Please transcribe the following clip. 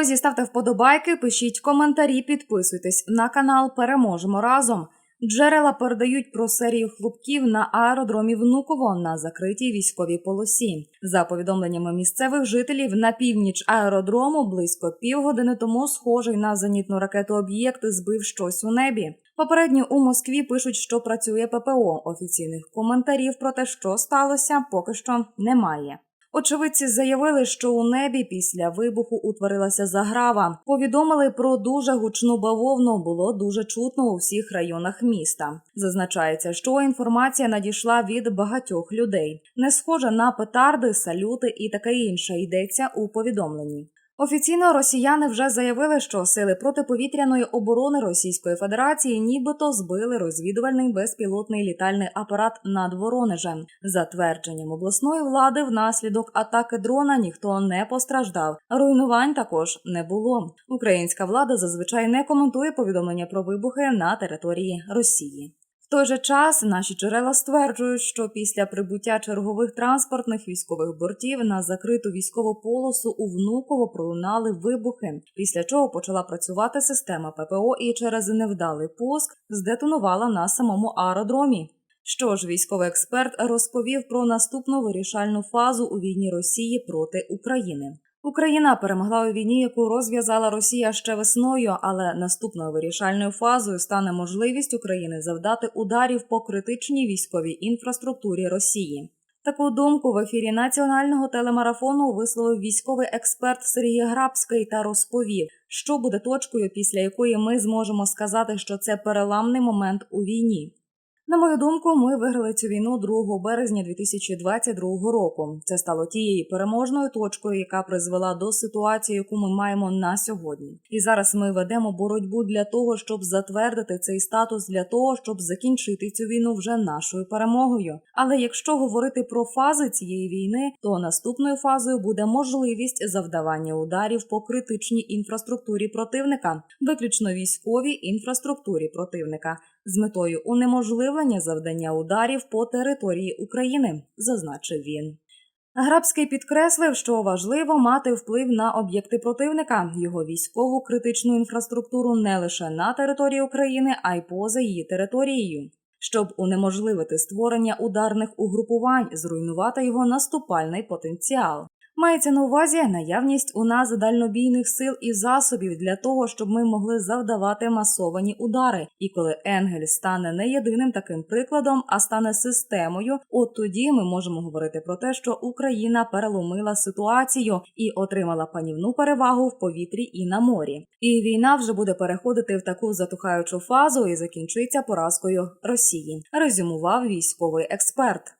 Друзі, ставте вподобайки, пишіть коментарі, підписуйтесь на канал. Переможемо разом. Джерела передають про серію хлопків на аеродромі Внуково на закритій військовій полосі. За повідомленнями місцевих жителів, на північ аеродрому близько півгодини тому схожий на зенітну ракету об'єкт збив щось у небі. Попередньо у Москві пишуть, що працює ППО. Офіційних коментарів про те, що сталося, поки що немає. Очевидці заявили, що у небі після вибуху утворилася заграва. Повідомили про дуже гучну бавовну. Було дуже чутно у всіх районах міста. Зазначається, що інформація надійшла від багатьох людей. Не схоже на петарди, салюти і таке інше йдеться у повідомленні. Офіційно росіяни вже заявили, що сили протиповітряної оборони Російської Федерації нібито збили розвідувальний безпілотний літальний апарат над Воронежем. За твердженням обласної влади, внаслідок атаки дрона ніхто не постраждав. Руйнувань також не було. Українська влада зазвичай не коментує повідомлення про вибухи на території Росії. Той же час наші джерела стверджують, що після прибуття чергових транспортних військових бортів на закриту військову полосу у Внуково пролунали вибухи, після чого почала працювати система ППО і через невдалий пуск здетонувала на самому аеродромі. Що ж, військовий експерт розповів про наступну вирішальну фазу у війні Росії проти України. Україна перемогла у війні, яку розв'язала Росія ще весною, але наступною вирішальною фазою стане можливість України завдати ударів по критичній військовій інфраструктурі Росії. Таку думку в ефірі національного телемарафону висловив військовий експерт Сергій Грабський та розповів, що буде точкою, після якої ми зможемо сказати, що це переламний момент у війні. На мою думку, ми виграли цю війну 2 березня 2022 року. Це стало тією переможною точкою, яка призвела до ситуації, яку ми маємо на сьогодні. І зараз ми ведемо боротьбу для того, щоб затвердити цей статус, для того, щоб закінчити цю війну вже нашою перемогою. Але якщо говорити про фази цієї війни, то наступною фазою буде можливість завдавання ударів по критичній інфраструктурі противника, виключно військовій інфраструктурі противника з метою унеможливлення завдання ударів по території України, зазначив він. Грабський підкреслив, що важливо мати вплив на об'єкти противника, його військову критичну інфраструктуру не лише на території України, а й поза її територією, щоб унеможливити створення ударних угрупувань, зруйнувати його наступальний потенціал. Мається на увазі наявність у нас дальнобійних сил і засобів для того, щоб ми могли завдавати масовані удари. І коли Енгель стане не єдиним таким прикладом, а стане системою, от тоді ми можемо говорити про те, що Україна переломила ситуацію і отримала панівну перевагу в повітрі і на морі. І війна вже буде переходити в таку затухаючу фазу і закінчиться поразкою Росії. Резюмував військовий експерт.